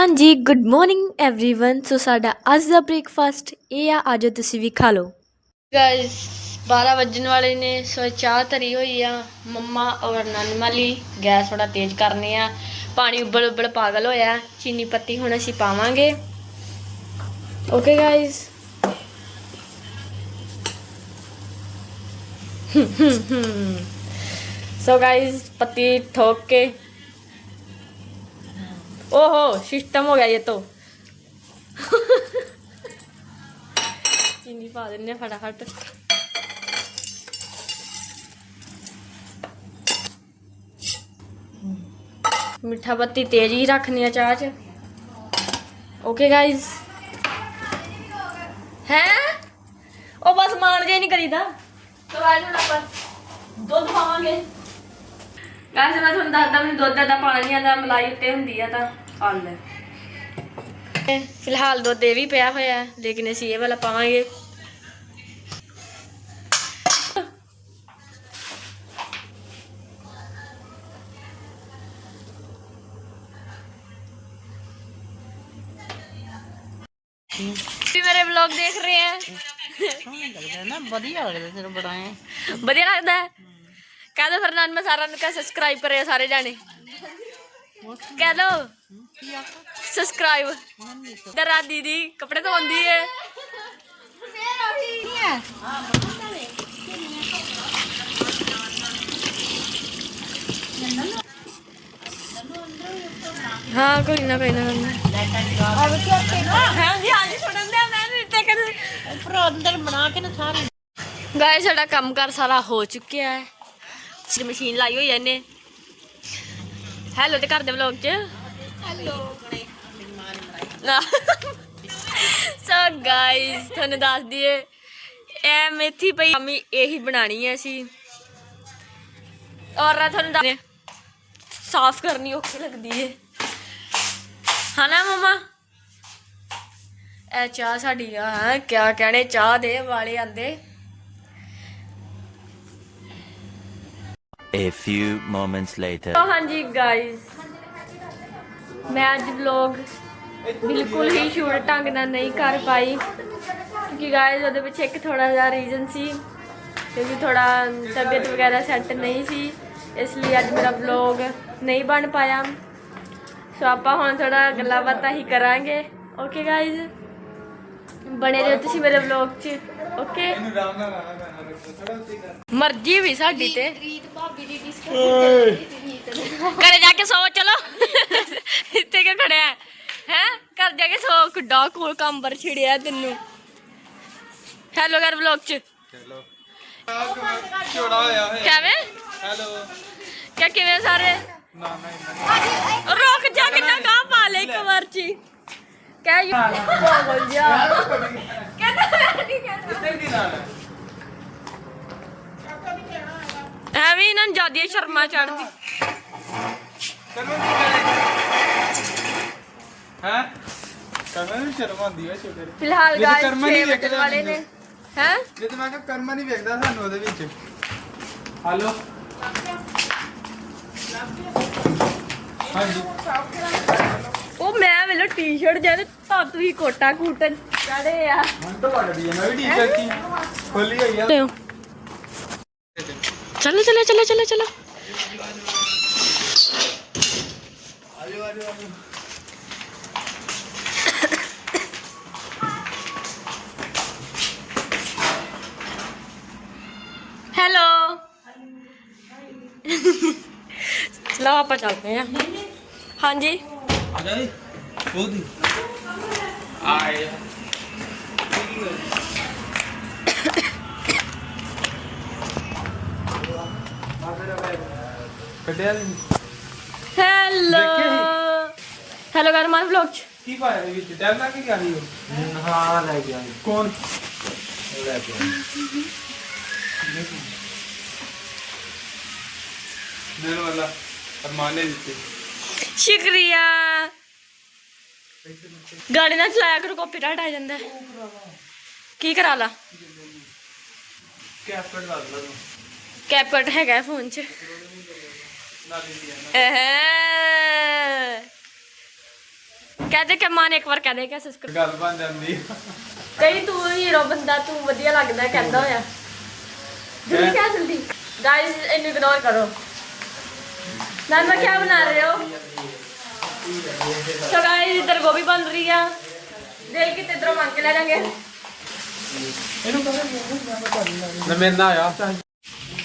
ਹਾਂਜੀ good morning everyone ਸੋ ਸਾਡਾ ਅੱਜ ਦਾ ਬ੍ਰੇਕਫਾਸਟ ਇਹ ਆ ਆਜੋ ਤੁਸੀਂ ਵੀ ਖਾ ਲਓ ਗਾਇਸ 12 ਵੱਜਣ ਵਾਲੇ ਨੇ ਸੋ ਚਾਹ ਧਰੀ ਹੋਈ ਆ ਮੰਮਾ ਔਰ ਨਾਨੀ ਮਾਲੀ ਗੈਸ ਥੋੜਾ ਤੇਜ਼ ਕਰਨੇ ਆ ਪਾਣੀ ਉਬਲ ਉਬਲ ਪਾਗਲ ਹੋਇਆ ਚੀਨੀ ਪੱਤੀ ਹੁਣ ਅਸੀਂ ਪਾਵਾਂਗੇ ਓਕੇ ਗਾਇਸ ਸੋ ਗਾਇਸ ਪੱਤੀ ठोक के ओहो सिस्टम हो गया ये तो चीनी पा देने फटाफट ਮਿੱਠਾ ਬੱਤੀ ਤੇਜ਼ ਹੀ ਰੱਖਣੀ ਆ ਚਾਹ 'ਚ ਓਕੇ ਗਾਇਸ ਹੈ ਉਹ ਬਸ ਮਾਣ ਜੇ ਨਹੀਂ ਕਰੀਦਾ ਚਲੋ ਆ ਜਾਓ ਆਪਾਂ ਦੁੱਧ ਪਾਵਾਂਗੇ ਗਾਇਸ ਮੈਂ ਤੁਹਾਨੂੰ ਦੱਸਦਾ ਮੈਨੂੰ ਦੁੱਧ ਦਾ ਪਾਣਾ ਆਉਂਦਾ ਮਲਾਈ ਉੱਤੇ ਹੁੰਦੀ ਆ ਤਾਂ ਆ ਲੈ ਫਿਲਹਾਲ ਦੁੱਧ ਇਹ ਵੀ ਪਿਆ ਹੋਇਆ ਹੈ, ਲੇਕਿਨ ਅਸੀਂ ਇਹ ਵਾਲਾ ਪਾਵਾਂਗੇ। ਵੀ ਮੇਰੇ ਵਲੌਗ ਦੇਖ ਰਹੇ ਹੈ ਲੱਗਦਾ ਨਾ ਵਧੀਆ ਲੱਗਦਾ ਤੈਨੂੰ ਬਣਾਏ ਵਧੀਆ ਲੱਗਦਾ ਹੈ? ਕਹਿ ਦੋ ਫਿਰ ਨਾਲ ਮੈਂ ਸਾਰਿਆਂ ਨੂੰ ਕਹ ਸਬਸਕ੍ਰਾਈਬ ਕਰਿਓ ਸਾਰੇ ਜਾਣੇ। ਕਹਿ ਦੋ। ਸਬਸਕ੍ਰਾਈਬ ਦਰਾ ਦੀਦੀ ਕੱਪੜੇ ਧੋਂਦੀ ਹੈ ਹਾਂ ਕੋਈ ਨਾ ਕੋਈ ਨਾ ਕੋਈ ਨਾ। ਹਾਂ ਜੀ ਹਾਂ ਜੀ ਸੁਣਨ ਦੇ ਮੈਂ ਨਹੀਂ ਤੇ ਕਰ ਉੱਪਰ ਅੰਦਰ ਬਣਾ ਕੇ ਨਾ ਸਾਰੇ। ਗਾਇਸ ਸਾਡਾ ਕੰਮ ਕਰ ਸਾਰਾ ਹੋ ਚੁੱਕਿਆ ਹੈ। ਅਸੀਂ ਮਸ਼ੀਨ ਲਾਈ ਹੋਈ ਇਹਨੇ। ਹੈਲੋ ਤੇ ਘਰ ਦੇ ਵਲੌਗ 'ਚ। ਹੈਲੋ ਸੋ ਗਾਇਸ ਤੁਹਾਨੂੰ ਦੱਸ ਦਈਏ ਇਹ ਮੇਥੀ ਪਈ ਮੰਮੀ ਇਹੀ ਬਣਾਣੀ ਹੈ ਅਸੀਂ। ਔਰ ਤੁਹਾਨੂੰ ਦੱਸ ਸਾਫ਼ ਕਰਨੀ ਔਖੀ ਲੱਗਦੀ ਹੈ ਹਨਾ ਮਮਾ? ਇਹ ਚਾਹ ਸਾਡੀ ਆ ਹੈਂ, ਕਿਆ ਕਹਿਣੇ ਚਾਹ ਦੇ ਵਾਲੇ ਆਂਦੇ। A few moments later. ਤਾਂ ਹਾਂਜੀ ਗਾਇਸ ਮੈਂ ਅੱਜ ਵਲੌਗ ਬਿਲਕੁਲ ਹੀ ਸ਼ੂਟ ਢੰਗ ਨਾਲ ਨਹੀਂ ਕਰ ਪਾਈ, ਕਿਉਂਕਿ ਗਾਇਸ ਉਹਦੇ ਵਿੱਚ ਇੱਕ ਥੋੜਾ ਜਿਹਾ ਰੀਜ਼ਨ ਸੀ, ਕਿਉਂਕਿ ਥੋੜਾ ਤਬੀਅਤ ਵਗੈਰਾ ਸੈੱਟ ਨਹੀਂ ਸੀ, ਇਸ ਲਈ ਅੱਜ ਮੇਰਾ ਵਲੌਗ ਨਹੀਂ ਬਣ ਪਾਇਆ। ਸੋ ਆਪਾਂ ਹੁਣ ਥੋੜਾ ਗੱਲਾਂ ਬਾਤਾਂ ਹੀ ਕਰਾਂਗੇ। ਓਕੇ ਗਾਇਸ ਬਣੇ ਰਹੋ ਤੁਸੀਂ ਮੇਰੇ ਵਲੌਗ 'ਚ ਓਕੇ ਮਰਜ਼ੀ ਵੀ ਸਾਡੀ ਤੇ। ਘਰੇ ਜਾ ਕੇ ਸੋ ਚਲੋ। ਇੱਥੇ ਕਿ ਖੜਿਆ? ਹੈ? ਹੈਂ? ਘਰ ਜਾ ਕੇ ਸੋ। ਕਿੱਡਾ ਕੋਲ ਕੰਬਰ ਛਿੜਿਆ ਤੈਨੂੰ। ਹੈਲੋ ਕਰ ਵਲੌਗ ਚ। ਹੋਇਆ ਹੈ ਕਿਵੇਂ? ਹੈਲੋ ਕਿਆ ਕਿਵੇਂ ਸਾਰੇ? ਨਾ ਨਾ ਇੰਨਾ ਰੁਕ ਜਾ ਕਿੰਨਾ ਗਾਹ ਪਾ ਲੈ ਇੱਕ ਵਾਰ ਚ। ਕਹਿ ਯੂ ਬੋਲ ਜਾ ਕਹਿੰਦਾ ਨਹੀਂ ਕਹਿੰਦਾ ਨਹੀਂ ਨਾਲ। ਐਵੇਂ ਇਹਨਾਂ ਨੂੰ ਜ਼ਿਆਦਾ ਸ਼ਰਮਾ ਚੜਦੀ ਕਰਮਨ ਕੀ ਕਰੇ ਹੈ? ਕਰਮਨ ਨੂੰ ਸ਼ਰਮ ਆਉਂਦੀ ਹੈ ਸ਼ੁਕਰ ਫਿਲਹਾਲ ਜੇ ਤਾਂ ਗਾਇਸ ਕਰਮਾਂ 6 ਨਹੀਂ ਵਜੇ ਵੇਖਦਾ ਵਾਲੇ ਨੇ। ਹੈ? ਜੇ ਤੇ ਮੈਂ ਕਿਹਾ ਕਰਮਾ ਨਹੀਂ ਵੇਖਦਾ ਸਾਨੂੰ ਉਹਦੇ ਵਿੱਚ। ਹੈਲੋ? ਹਾਂਜੀ। ਉਹ ਮੈਂ ਵੇਲੋ ਟੀ-ਸ਼ਰਟ ਜਦ ਤਾਂ ਤੁਸੀਂ ਕੋਟਾ ਕੂਟਨ ਚੜੇ ਆ ਤੋਂ ਵੱਡਦੀ ਹੈ ਮੈਂ ਵੀ ਟੀ-ਸ਼ਰਟ ਹੀ। ਖੋਲੀ ਹੋਈ ਆ। ਚਲੋ ਚਲੋ ਚਲੋ ਚਲੋ ਚਲੋ। ਆਜੋ ਆਜੋ ਆਜੋ ਹੈਲੋ ਚਲੋ ਆਪਾਂ ਚੱਲਦੇ ਆ ਹਾਂਜੀ ਆ ਜਾ ਜੀ ਬੋਦੀ ਆਏ ਕੱਢਿਆ ਨਹੀਂ। ਹੈਲੋ। ਹੈਲੋ ਕਰ ਮਾਰ ਵਲੌਗ ਚ। ਕੀ ਪਾਇਆ ਇਹਦੇ ਵਿੱਚ? ਟੈਬ ਲਾ ਕੇ ਗਿਆ ਸੀ ਉਹ? ਹਾਂ ਲੈ ਗਿਆ ਕੌਣ? ਲੈ ਗਿਆ। ਮੈਨੂੰ ਵਾਲਾ ਅਰਮਾਨ ਨੇ ਦਿੱਤੇ। ਸ਼ੁਕਰੀਆ। ਗਾੜੀ ਨਾ ਚਲਾਇਆ ਕਰੋ ਕਾਪੀਰਾਈਟ ਆ ਜਾਂਦਾ। ਕੀ ਕਰਾ ਲਾ? ਕੈਪਟ ਲਾ ਲਾ ਤੂੰ। ਕੈਪਕਟ ਹੈਗਾ ਫੋਨ 'ਚ। ਕਹਦੇ ਕਿ ਮਾਨ ਇੱਕ ਵਾਰ ਕਹਦੇ ਕਿ ਸਬਸਕ੍ਰਾਈਬ ਗੱਲ ਬਣ ਜਾਂਦੀ ਕਈ ਤੂੰ ਹੀਰੋ ਬੰਦਾ ਤੂੰ ਵਧੀਆ ਲੱਗਦਾ ਕਹਿੰਦਾ ਹੋਇਆ। ਜਲਦੀ ਕਹਿ ਜਲਦੀ ਗਾਇਸ ਇਹਨੂੰ ਇਗਨੋਰ ਕਰੋ। ਨਾਨ ਮੈਂ ਕੀ ਬਣਾ ਰਹੇ ਹੋ? ਸੋ ਗਾਇਸ ਇਧਰ ਗੋਭੀ ਬਣ ਰਹੀ ਆ। ਦੇ ਕਿਤੇ ਇਧਰੋਂ ਮੰਗ ਕੇ ਲੈ ਜਾਾਂਗੇ। ਇਹਨੂੰ ਕਹਿੰਦਾ ਮੈਂ ਮੇਰੇ ਆਇਆ।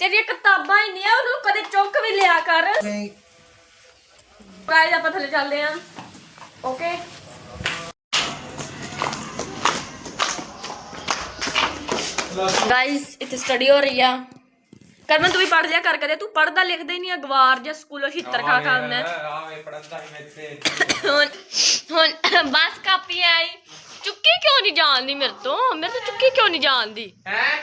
ਤੇਰੀਆਂ ਕਿਤਾਬਾਂ ਇੰਨੀਆਂ ਉਹਨੂੰ ਕਦੇ ਚੁੱਕ ਵੀ ਲਿਆ ਕਰ। ਗਾਇਸ ਆਪਾਂ ਥੱਲੇ ਚੱਲਦੇ ਆਂ। ਓਕੇ ਗਾਇਸ ਇੱਥੇ ਸਟੱਡੀ ਹੋ ਰਹੀ ਆ। ਕਰਮਨ ਤੂੰ ਵੀ ਪੜ੍ਹ ਲਿਆ ਕਰ ਕਦੇ। ਤੂੰ ਪੜ੍ਹਦਾ ਲਿਖਦਾ ਹੀ ਨਹੀਂ ਆ ਗਵਾਰ ਜਾਂ ਸਕੂਲੋਂ ਛਿੱਤਰ ਖਾ ਖਾ ਮੈਂ। ਆਵੇ ਪੜਦਾ ਹੀ ਮੈਂ ਇੱਥੇ ਹੁਣ ਹੁਣ ਬਸ ਕਾਪੀ ਆਈ। ਚੁੱਕੀ ਕਿਉਂ ਨਹੀਂ ਜਾਣਦੀ ਮੇਰੇ ਤੋਂ? ਮੇਰੇ ਤੋਂ ਚੁੱਕੀ ਕਿਉਂ ਨਹੀਂ ਜਾਣਦੀ? ਹੈ?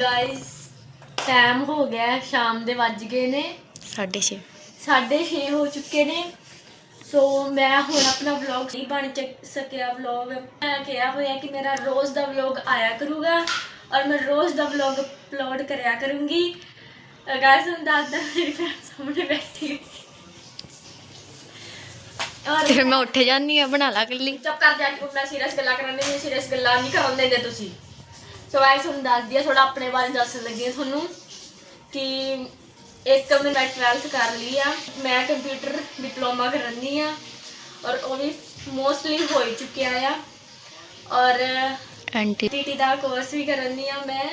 ਗਾਇਸ ਟਾਈਮ ਹੋ ਗਿਆ ਸ਼ਾਮ ਦੇ ਵੱਜ ਗਏ ਨੇ। 6:30 6:30 ਹੋ ਚੁੱਕੇ ਨੇ। ਸੋ ਮੈਂ ਹੁਣ ਆਪਣਾ ਵਲੌਗ ਨਹੀਂ ਬਣ ਸਕਿਆ ਵਲੌਗ ਮੈਂ ਕਿਹਾ ਹੋਇਆ ਕਿ ਮੇਰਾ ਰੋਜ਼ ਦਾ ਵਲੌਗ ਆਇਆ ਕਰੂਗਾ ਔਰ ਮੈਂ ਰੋਜ਼ ਦਾ ਵਲੌਗ ਅਪਲੋਡ ਕਰਿਆ ਕਰੂੰਗੀ। ਗਾਇਸ ਹੁਣ ਦੱਸਦਾ ਮੇਰੀ ਭੈਣ ਸਾਹਮਣੇ ਬੈਠੀ ਤੇ ਮੈਂ ਉੱਠ ਜਾਨੀ ਆ ਬਣਾ ਲਾ ਕੱਲੀ ਚੁੱਪ ਕਰ ਜਾ ਕਿ ਮੈਂ ਸੀਰੀਅਸ ਗੱਲਾਂ ਕਰਨ ਨਹੀਂ ਸੀਰੀਅਸ ਗੱਲਾਂ ਨਹੀਂ ਕਰਨ ਦਿੰਦੇ ਤੁਸੀਂ। ਸੋ ਗਾਇਸ ਹੁਣ ਦੱਸ ਦਿਆ ਥੋੜਾ ਆਪਣੇ ਬਾਰੇ ਦੱਸਣ ਲੱਗੀ ਤੁਹਾਨੂੰ ਕਿ ਇੱਕ ਮੈਂ 12th ਕਰ ਲਈ ਆ। ਮੈਂ ਕੰਪਿਊਟਰ ਡਿਪਲੋਮਾ ਕਰਨੀ ਆ ਔਰ ਉਹ ਵੀ ਮੋਸਟਲੀ ਹੋ ਚੁੱਕਿਆ ਆ। ਔਰ ਆਂਟੀ ਟੀਟੀ ਦਾ ਕੋਰਸ ਵੀ ਕਰਨੀ ਆ ਮੈਂ।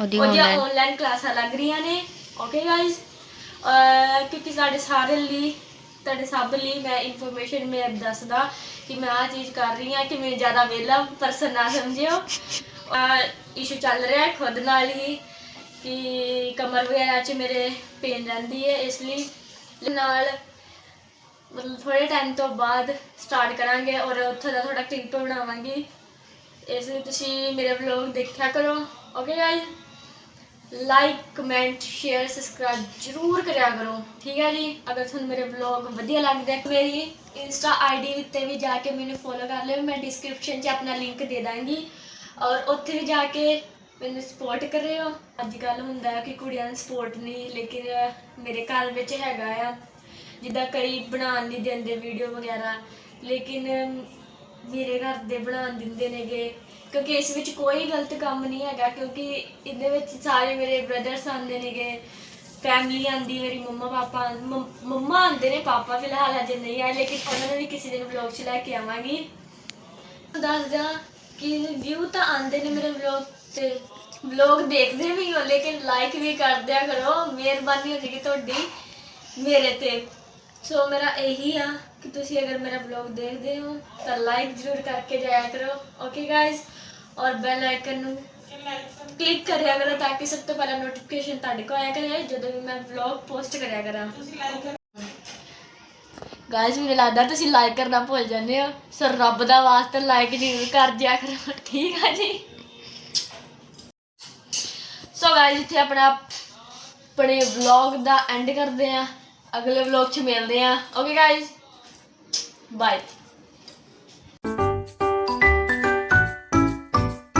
ਉਹਦੀ ਆਨਲਾਈਨ ਕਲਾਸਾਂ ਲੱਗ ਰਹੀਆਂ ਨੇ। ਓਕੇ ਗਾਇਸ ਕਿਉਂਕਿ ਸਾਡੇ ਸਾਰੇ ਲਈ ਤੁਹਾਡੇ ਸਭ ਲਈ ਮੈਂ ਇਨਫੋਰਮੇਸ਼ਨ ਮੈਂ ਦੱਸਦਾ ਕਿ ਮੈਂ ਆ ਚੀਜ਼ ਕਰ ਰਹੀ ਹਾਂ ਕਿ ਮੈਂ ਜ਼ਿਆਦਾ ਵਿਹਲਾ ਪਰਸਨ ਨਾ ਸਮਝਿਓ? ਇਸ਼ੂ ਚੱਲ ਰਿਹਾ ਹੈ ਖੁਦ ਨਾਲ ਹੀ ਕਿ ਕਮਰ ਵਗੈਰਾ 'ਚ ਮੇਰੇ ਪੇਨ ਰਹਿੰਦੀ ਹੈ, ਇਸ ਲਈ ਨਾਲ ਮਤਲਬ ਥੋੜੇ ਟਾਈਮ ਤੋਂ ਬਾਅਦ ਸਟਾਰਟ ਕਰਾਂਗੇ ਔਰ ਉੱਥੇ ਦਾ ਥੋੜਾ ਕਲਿੱਪ ਬਣਾਵਾਂਗੀ। ਇਸ ਲਈ ਤੁਸੀਂ ਮੇਰੇ ਵਲੌਗ ਦੇਖਿਆ ਕਰੋ okay guys like comment share subscribe ਜਰੂਰ ਕਰਿਆ ਕਰੋ, ਠੀਕ ਹੈ ਜੀ? ਅਗਰ ਤੁਹਾਨੂੰ ਮੇਰੇ ਵਲੌਗ ਵਧੀਆ ਲੱਗਦੇ ਆ, ਮੇਰੀ ਇੰਸਟਾ ਆਈਡੀ ਉੱਤੇ ਵੀ ਜਾ ਕੇ ਮੈਨੂੰ ਫੋਲੋ ਕਰ ਲਿਓ, ਮੈਂ ਡਿਸਕ੍ਰਿਪਸ਼ਨ 'ਚ ਆਪਣਾ ਲਿੰਕ ਦੇ ਦਾਂਗੀ। ਔਰ ਉੱਥੇ ਵੀ ਜਾ ਕੇ ਮੈਨੂੰ ਸਪੋਰਟ ਕਰਿਓ। ਅੱਜ ਕੱਲ ਹੁੰਦਾ ਹੈ ਕਿ ਕੁੜੀਆਂ ਨੂੰ ਸਪੋਰਟ ਨਹੀਂ, ਲੇਕਿਨ ਮੇਰੇ ਘਰ ਵਿੱਚ ਹੈਗਾ ਆ। ਜਿੱਦਾਂ ਕਈ ਬਣਾਉਣ ਨਹੀਂ ਦਿੰਦੇ ਵੀਡੀਓ ਵਗੈਰਾ, ਲੇਕਿਨ ਮੇਰੇ ਘਰ ਦੇ ਬਣਾਉਣ ਦਿੰਦੇ ਨੇਗੇ। ਕਿਉਂਕਿ ਇਸ ਵਿੱਚ ਕੋਈ ਗਲਤ ਕੰਮ ਨਹੀਂ ਹੈਗਾ, ਕਿਉਂਕਿ ਇਹਦੇ ਵਿੱਚ ਸਾਰੇ ਮੇਰੇ ਬ੍ਰਦਰਸ ਆਉਂਦੇ ਨੇਗੇ। ਫੈਮਿਲੀ ਆਂਦੀ ਮੇਰੀ ਮੰਮਾ ਪਾਪਾ ਮੰਮਾ ਆਂਦੇ ਨੇ ਪਾਪਾ ਫਿਲਹਾਲ ਅਜੇ ਨਹੀਂ ਆਏ, ਲੇਕਿਨ ਉਹਨਾਂ ਨੂੰ ਵੀ ਕਿਸੇ ਦਿਨ ਵਲੌਗ 'ਚ ਲੈ ਕੇ ਆਵਾਂਗੀ। ਦੱਸ ਕਿ ਵਿਊ ਤਾਂ ਆਉਂਦੇ ਨੇ ਮੇਰੇ ਵਲੌਗ ਤੇ। ਵਲੌਗ ਦੇਖਦੇ ਵੀ ਹੋ, ਲੇਕਿਨ ਲਾਈਕ ਵੀ ਕਰ ਦਿਆ ਕਰੋ। ਮਿਹਰਬਾਨੀ ਹੋ ਜੇਗੀ ਤੁਹਾਡੀ ਮੇਰੇ ਤੇ। ਸੋ ਮੇਰਾ ਇਹੀ ਆ ਕਿ ਤੁਸੀਂ ਅਗਰ ਮੇਰਾ ਵਲੌਗ ਦੇਖਦੇ ਹੋ, ਤਾਂ ਲਾਈਕ ਜ਼ਰੂਰ ਕਰਕੇ ਜਾਇਆ ਕਰੋ। ਓਕੇ ਗਾਇਸ ਔਰ ਬੈਲ ਆਈਕਨ ਨੂੰ ਕਲਿੱਕ ਕਰਿਆ ਕਰੋ, ਤਾਂ ਕਿ ਸਭ ਤੋਂ ਪਹਿਲਾਂ ਨੋਟੀਫਿਕੇਸ਼ਨ ਤੁਹਾਡੇ ਕੋਲ ਆਇਆ ਕਰੇ, ਜਦੋਂ ਵੀ ਮੈਂ ਵਲੌਗ ਪੋਸਟ ਕਰਿਆ ਕਰਾਂ। ਗਾਇਸ ਮੈਨੂੰ ਲੱਗਦਾ ਤੁਸੀਂ ਲਾਈਕ ਕਰਨਾ ਭੁੱਲ ਜਾਂਦੇ ਹੋ। ਸਰ ਰੱਬ ਦਾ ਵਾਸਤੇ ਲਾਈਕ ਜ਼ਰੂਰ ਕਰ ਦਿਆ ਕਰੋ, ਠੀਕ ਆ ਜੀ? ਸੋ ਗਾਇਸ ਇੱਥੇ ਆਪਣਾ ਆਪਣੇ ਵਲੌਗ ਦਾ ਐਂਡ ਕਰਦੇ ਆ ਅਗਲੇ ਵਲੌਗ 'ਚ ਮਿਲਦੇ ਆ ਓਕੇ ਗਾਇਸ ਬਾਏ